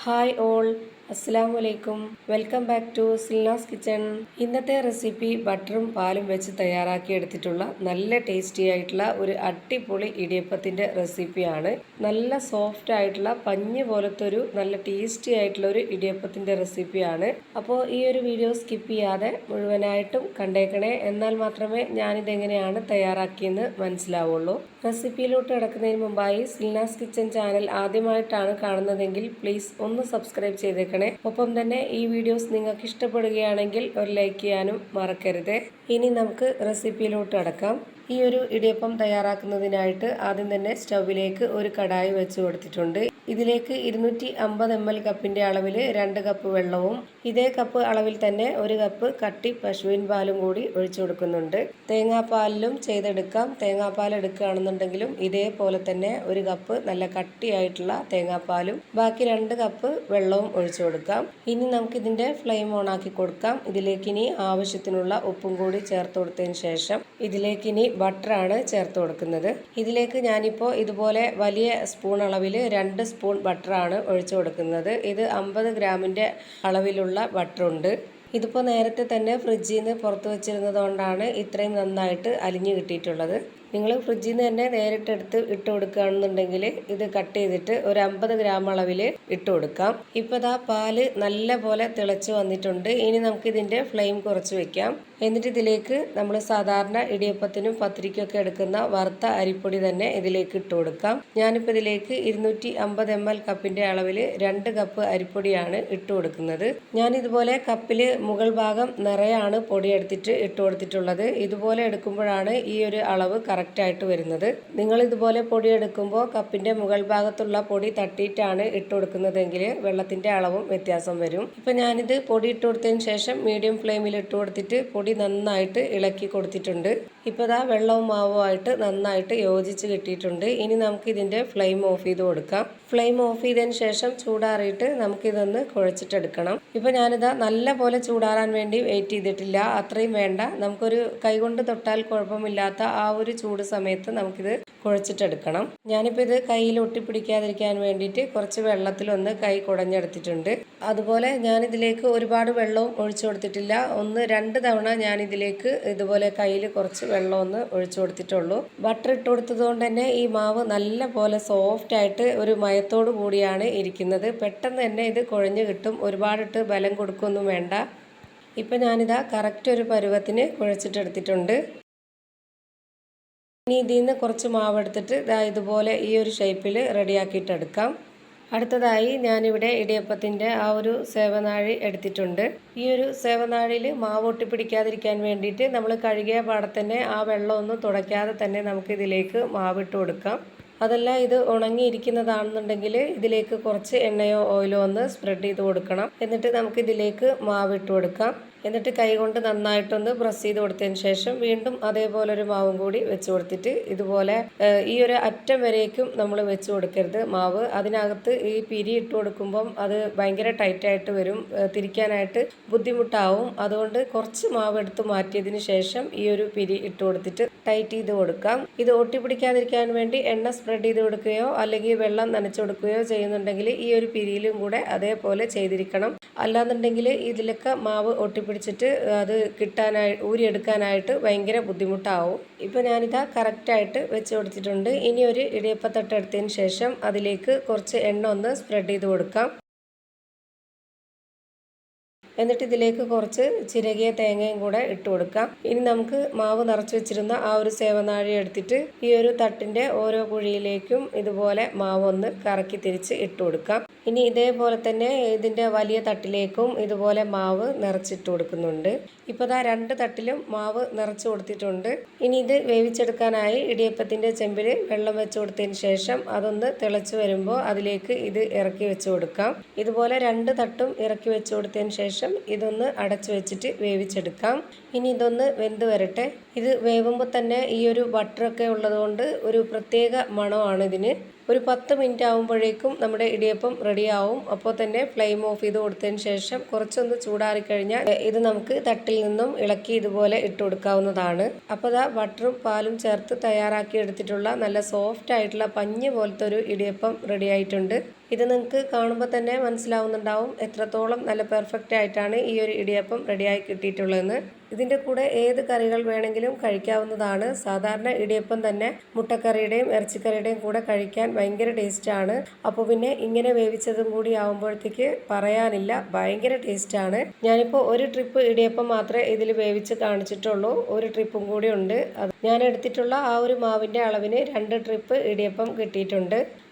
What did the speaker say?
Hi all അസ്സാം വലൈക്കും welcome back to Silna's kitchen. ഇന്നത്തെ റെസിപ്പി ബട്ടറും പാലും വെച്ച് തയ്യാറാക്കി എടുത്തിട്ടുള്ള നല്ല ടേസ്റ്റി ആയിട്ടുള്ള ഒരു അടിപൊളി ഇടിയപ്പത്തിന്റെ റെസിപ്പിയാണ്. നല്ല സോഫ്റ്റ് ആയിട്ടുള്ള പഞ്ഞ് പോലത്തെ ഒരു നല്ല ടേസ്റ്റി ആയിട്ടുള്ള ഒരു ഇടിയപ്പത്തിന്റെ റെസിപ്പിയാണ്. അപ്പോൾ ഈ ഒരു വീഡിയോ സ്കിപ്പ് ചെയ്യാതെ മുഴുവനായിട്ടും കണ്ടേക്കണേ. എന്നാൽ മാത്രമേ ഞാനിതെങ്ങനെയാണ് തയ്യാറാക്കിയെന്ന് മനസ്സിലാവുള്ളൂ. റെസിപ്പിയിലോട്ട് കിടക്കുന്നതിന് മുമ്പായി സിൽനാസ് കിച്ചൺ ചാനൽ ആദ്യമായിട്ടാണ് കാണുന്നതെങ്കിൽ പ്ലീസ് ഒന്ന് സബ്സ്ക്രൈബ് ചെയ്തേക്കണേ. ഒപ്പം തന്നെ ഈ വീഡിയോസ് നിങ്ങൾക്ക് ഇഷ്ടപ്പെടുകയാണെങ്കിൽ ഒരു ലൈക്ക് ചെയ്യാനും മറക്കരുത്. ഇനി നമുക്ക് റെസിപ്പിയിലോട്ട് അടക്കാം. ഈ ഒരു ഇടിയപ്പം തയ്യാറാക്കുന്നതിനായിട്ട് ആദ്യം തന്നെ സ്റ്റൗവിലേക്ക് ഒരു കടായി വെച്ച് കൊടുത്തിട്ടുണ്ട്. ഇതിലേക്ക് ഇരുന്നൂറ്റി അമ്പത് എം എൽ കപ്പിന്റെ അളവിൽ രണ്ട് കപ്പ് വെള്ളവും ഇതേ കപ്പ് അളവിൽ തന്നെ ഒരു കപ്പ് കട്ടി പശുവിൻ പാലും കൂടി ഒഴിച്ചു കൊടുക്കുന്നുണ്ട്. തേങ്ങാപ്പാലിലും ചെയ്തെടുക്കാം. തേങ്ങാപ്പാൽ എടുക്കുകയാണെന്നുണ്ടെങ്കിലും ഇതേപോലെ തന്നെ ഒരു കപ്പ് നല്ല കട്ടിയായിട്ടുള്ള തേങ്ങാപ്പാലും ബാക്കി രണ്ട് കപ്പ് വെള്ളവും ഒഴിച്ചു കൊടുക്കാം. ഇനി നമുക്ക് ഇതിന്റെ ഫ്ലെയിം ഓൺ ആക്കി കൊടുക്കാം. ഇതിലേക്ക് ഇനി ആവശ്യത്തിനുള്ള ഉപ്പും കൂടി ചേർത്ത് കൊടുത്തതിന് ശേഷം ഇതിലേക്ക് ഇനി ബട്ടറാണ് ചേർത്ത് കൊടുക്കുന്നത്. ഇതിലേക്ക് ഞാനിപ്പോൾ ഇതുപോലെ വലിയ സ്പൂൺ അളവിൽ രണ്ട് ബട്ടറാണ് ഒഴിച്ചു കൊടുക്കുന്നത്. ഇത് അമ്പത് ഗ്രാമിന്റെ അളവിലുള്ള ബട്ടറുണ്ട്. ഇതിപ്പോൾ നേരത്തെ തന്നെ ഫ്രിഡ്ജിൽ നിന്ന് പുറത്ത് വെച്ചിരുന്നത് കൊണ്ടാണ് ഇത്രയും നന്നായിട്ട് അലിഞ്ഞു കിട്ടിയിട്ടുള്ളത്. നിങ്ങൾ ഫ്രിഡ്ജിൽ നിന്ന് തന്നെ നേരിട്ടെടുത്ത് ഇട്ട് കൊടുക്കുകയാണെന്നുണ്ടെങ്കിൽ ഇത് കട്ട് ചെയ്തിട്ട് ഒരു അമ്പത് ഗ്രാം അളവിൽ ഇട്ട് കൊടുക്കാം. ഇപ്പോൾ ഇതാ പാൽ നല്ല പോലെ തിളച്ച് വന്നിട്ടുണ്ട്. ഇനി നമുക്കിതിന്റെ ഫ്ലെയിം കുറച്ച് വെക്കാം. എന്നിട്ട് ഇതിലേക്ക് നമ്മൾ സാധാരണ ഇടിയപ്പത്തിനും പത്തിരിക്കൊക്കെ എടുക്കുന്ന വറുത്ത അരിപ്പൊടി തന്നെ ഇതിലേക്ക് ഇട്ട് കൊടുക്കാം. ഞാനിപ്പോൾ ഇതിലേക്ക് ഇരുന്നൂറ്റി അമ്പത് എം എൽ കപ്പിന്റെ അളവിൽ രണ്ട് കപ്പ് അരിപ്പൊടിയാണ് ഇട്ട് കൊടുക്കുന്നത്. ഞാൻ ഇതുപോലെ കപ്പിൽ മുകൾ ഭാഗം നിറയാണ് പൊടി എടുത്തിട്ട് ഇട്ട് കൊടുത്തിട്ടുള്ളത്. ഇതുപോലെ എടുക്കുമ്പോഴാണ് ഈ ഒരു അളവ് കറക്റ്റായിട്ട് വരുന്നത്. നിങ്ങൾ ഇതുപോലെ പൊടി എടുക്കുമ്പോൾ കപ്പിന്റെ മുകൾ ഭാഗത്തുള്ള പൊടി തട്ടിയിട്ടാണ് ഇട്ട് കൊടുക്കുന്നതെങ്കിൽ വെള്ളത്തിന്റെ അളവും വ്യത്യാസം വരും. ഇപ്പം ഞാനിത് പൊടി ഇട്ട് കൊടുത്തതിന് ശേഷം മീഡിയം ഫ്ലെയിമിൽ ഇട്ട് കൊടുത്തിട്ട് പൊടി നന്നായിട്ട് ഇളക്കി കൊടുത്തിട്ടുണ്ട്. ഇപ്പോൾ ഇതാ വെള്ളവും മാവുമായിട്ട് നന്നായിട്ട് യോജിച്ച് കിട്ടിയിട്ടുണ്ട്. ഇനി നമുക്ക് ഇതിന്റെ ഫ്ലെയിം ഓഫ് ചെയ്ത് കൊടുക്കാം. ഫ്ലെയിം ഓഫ് ചെയ്തതിന് ശേഷം ചൂടാറിയിട്ട് നമുക്കിതൊന്ന് കുഴച്ചിട്ടെടുക്കണം. ഇപ്പോൾ ഞാനിതാ നല്ല പോലെ ചൂടാറാൻ വേണ്ടി വെയിറ്റ് ചെയ്തിട്ടില്ല. അത്രയും വേണ്ട. നമുക്കൊരു കൈകൊണ്ട് തൊട്ടാൽ കുഴപ്പമില്ലാത്ത ആ ഒരു ചൂട് സമയത്ത് നമുക്കിത് കുഴച്ചിട്ടെടുക്കണം. ഞാനിപ്പോൾ ഇത് കയ്യിൽ ഒട്ടിപ്പിടിക്കാതിരിക്കാൻ വേണ്ടിയിട്ട് കുറച്ച് വെള്ളത്തിലൊന്ന് കൈ കുടഞ്ഞെടുത്തിട്ടുണ്ട്. അതുപോലെ ഞാനിതിലേക്ക് ഒരുപാട് വെള്ളവും ഒഴിച്ചു കൊടുത്തിട്ടില്ല. ഒന്ന് രണ്ട് തവണ ഞാനിതിലേക്ക് ഇതുപോലെ കയ്യിൽ കുറച്ച് വെള്ളം ഒന്ന് ഒഴിച്ചു കൊടുത്തിട്ടുള്ളൂ. ബട്ടർ ഇട്ട് കൊടുത്തത് കൊണ്ട് തന്നെ ഈ മാവ് നല്ല പോലെ സോഫ്റ്റ് ആയിട്ട് ഒരു മയത്തോടു കൂടിയാണ് ഇരിക്കുന്നത്. പെട്ടെന്ന് തന്നെ ഇത് കുഴഞ്ഞു കിട്ടും. ഒരുപാടിട്ട് ബലം കൊടുക്കൊന്നും വേണ്ട. ഇപ്പം ഞാനിതാ കറക്റ്റ് ഒരു പരുവത്തിന് കുഴച്ചിട്ടെടുത്തിട്ടുണ്ട് ഇനി ഇതിൽ നിന്ന് കുറച്ച് മാവ് എടുത്തിട്ട് ഇതാ ഇതുപോലെ ഈ ഒരു ഷേപ്പിൽ റെഡിയാക്കിയിട്ടെടുക്കാം അടുത്തതായി ഞാനിവിടെ ഇടിയപ്പത്തിന്റെ ആ ഒരു സേവനാഴി എടുത്തിട്ടുണ്ട്. ഈ ഒരു സേവനാഴിയിൽ മാവ് ഒട്ടിപ്പിടിക്കാതിരിക്കാൻ വേണ്ടിയിട്ട് നമ്മൾ കഴുകിയ പാടത്തന്നെ ആ വെള്ളമൊന്നും തുടയ്ക്കാതെ തന്നെ നമുക്കിതിലേക്ക് മാവിട്ട് കൊടുക്കാം. അതല്ല ഇത് ഉണങ്ങിയിരിക്കുന്നതാണെന്നുണ്ടെങ്കിൽ ഇതിലേക്ക് കുറച്ച് എണ്ണയോ ഓയിലോ ഒന്ന് സ്പ്രെഡ് ചെയ്ത് കൊടുക്കണം. എന്നിട്ട് നമുക്ക് ഇതിലേക്ക് മാവിട്ട് കൊടുക്കാം. എന്നിട്ട് കൈകൊണ്ട് നന്നായിട്ടൊന്ന് പ്രസ് ചെയ്ത് കൊടുത്തതിന് ശേഷം വീണ്ടും അതേപോലെ ഒരു മാവും കൂടി വെച്ച് കൊടുത്തിട്ട് ഇതുപോലെ ഈ ഒരു അറ്റം വരേക്കും നമ്മൾ വെച്ച് കൊടുക്കരുത് മാവ്. അതിനകത്ത് ഈ പിരി ഇട്ട് കൊടുക്കുമ്പം അത് ഭയങ്കര ടൈറ്റായിട്ട് വരും തിരിക്കാനായിട്ട് ബുദ്ധിമുട്ടാവും. അതുകൊണ്ട് കുറച്ച് മാവ് എടുത്ത് മാറ്റിയതിന് ശേഷം ഈ ഒരു പിരി ഇട്ട് കൊടുത്തിട്ട് ടൈറ്റ് ചെയ്ത് കൊടുക്കാം. ഇത് ഒട്ടിപ്പിടിക്കാതിരിക്കാൻ വേണ്ടി എണ്ണ സ്പ്രെഡ് ചെയ്ത് കൊടുക്കുകയോ അല്ലെങ്കിൽ വെള്ളം നനച്ചു കൊടുക്കുകയോ ചെയ്യുന്നുണ്ടെങ്കിൽ ഈ ഒരു പിരിയിലും കൂടെ അതേപോലെ ചെയ്തിരിക്കണം. അല്ലാന്നുണ്ടെങ്കിൽ ഇതിലൊക്കെ മാവ് ഒട്ടിപ്പിടിച്ചിട്ട് അത് കിട്ടാനായി ഊരിയെടുക്കാനായിട്ട് ഭയങ്കര ബുദ്ധിമുട്ടാവും. ഇപ്പോൾ ഞാനിതാ കറക്റ്റായിട്ട് വെച്ച് കൊടുത്തിട്ടുണ്ട്. ഇനി ഒരു ഇടിയപ്പത്തട്ട് എടുത്തതിന് ശേഷം അതിലേക്ക് കുറച്ച് എണ്ണ ഒന്ന് സ്പ്രെഡ് ചെയ്ത് കൊടുക്കാം. എന്നിട്ട് ഇതിലേക്ക് കുറച്ച് ചിരകിയ തേങ്ങയും കൂടെ ഇട്ട് കൊടുക്കാം. ഇനി നമുക്ക് മാവ് നിറച്ച് വെച്ചിരുന്ന ആ ഒരു സേവനാഴി എടുത്തിട്ട് ഈ ഒരു തട്ടിന്റെ ഓരോ കുഴിയിലേക്കും ഇതുപോലെ മാവ് ഒന്ന് കറക്കി തിരിച്ച് ഇട്ട് കൊടുക്കാം. ഇനി ഇതേപോലെ തന്നെ ഇതിന്റെ വലിയ തട്ടിലേക്കും ഇതുപോലെ മാവ് നിറച്ചിട്ട് കൊടുക്കുന്നുണ്ട്. ഇപ്പോൾ ദാ രണ്ട് തട്ടിലും മാവ് നിറച്ച് കൊടുത്തിട്ടുണ്ട്. ഇനി ഇത് വേവിച്ചെടുക്കാനായി ഇടിയപ്പത്തിന്റെ ചെമ്പിൽ വെള്ളം വെച്ച് കൊടുത്തതിന് ശേഷം അതൊന്ന് തിളച്ച് വരുമ്പോൾ അതിലേക്ക് ഇത് ഇറക്കി വെച്ച് കൊടുക്കാം. ഇതുപോലെ രണ്ട് തട്ടും ഇറക്കി വെച്ച് കൊടുത്തതിന് ശേഷം ഇതൊന്ന് അടച്ചു വെച്ചിട്ട് വേവിച്ചെടുക്കാം. ഇനി ഇതൊന്ന് വെന്ത് വരട്ടെ. ഇത് വേവുമ്പോൾ തന്നെ ഈ ഒരു ബട്ടറൊക്കെ ഉള്ളതുകൊണ്ട് ഒരു പ്രത്യേക മണമാണ് ഇതിന്. ഒരു പത്ത് മിനിറ്റ് ആകുമ്പോഴേക്കും നമ്മുടെ ഇടിയപ്പം റെഡിയാവും അപ്പോൾ തന്നെ ഫ്ലെയിം ഓഫ് ചെയ്ത് കൊടുത്തതിന് ശേഷം കുറച്ചൊന്ന് ചൂടാറിക്കഴിഞ്ഞാൽ ഇത് നമുക്ക് തട്ടിൽ നിന്നും ഇളക്കി ഇതുപോലെ ഇട്ട് കൊടുക്കാവുന്നതാണ്. അപ്പോൾ ദാ ബട്ടറും പാലും ചേർത്ത് തയ്യാറാക്കി എടുത്തിട്ടുള്ള നല്ല സോഫ്റ്റ് ആയിട്ടുള്ള പഞ്ഞ് പോലത്തെ ഒരു ഇടിയപ്പം റെഡി ആയിട്ടുണ്ട്. ഇത് നിങ്ങൾക്ക് കാണുമ്പോൾ തന്നെ മനസ്സിലാവുന്നുണ്ടാവും എത്രത്തോളം നല്ല പെർഫെക്റ്റ് ആയിട്ടാണ് ഈ ഒരു ഇടിയപ്പം റെഡിയായി കിട്ടിയിട്ടുള്ളതെന്ന്. ഇതിന്റെ കൂടെ ഏത് കറികൾ വേണമെങ്കിലും കഴിക്കാവുന്നതാണ്. സാധാരണ ഇടിയപ്പം തന്നെ മുട്ടക്കറിയുടെയും ഇറച്ചിക്കറിയുടെയും കൂടെ കഴിക്കാൻ ഭയങ്കര ടേസ്റ്റാണ് അപ്പോൾ പിന്നെ ഇങ്ങനെ വേവിച്ചതും കൂടി ആവുമ്പോഴത്തേക്ക് പറയാനില്ല ഭയങ്കര ടേസ്റ്റാണ് ഞാനിപ്പോൾ ഒരു ട്രിപ്പ് ഇടിയപ്പം മാത്രമേ ഇതിൽ വേവിച്ച് കാണിച്ചിട്ടുള്ളൂ. ഒരു ട്രിപ്പും കൂടി ഉണ്ട്. ഞാൻ എടുത്തിട്ടുള്ള ആ ഒരു മാവിന്റെ അളവിന് രണ്ട് ട്രിപ്പ് ഇടിയപ്പം കിട്ടിയിട്ടുണ്ട്.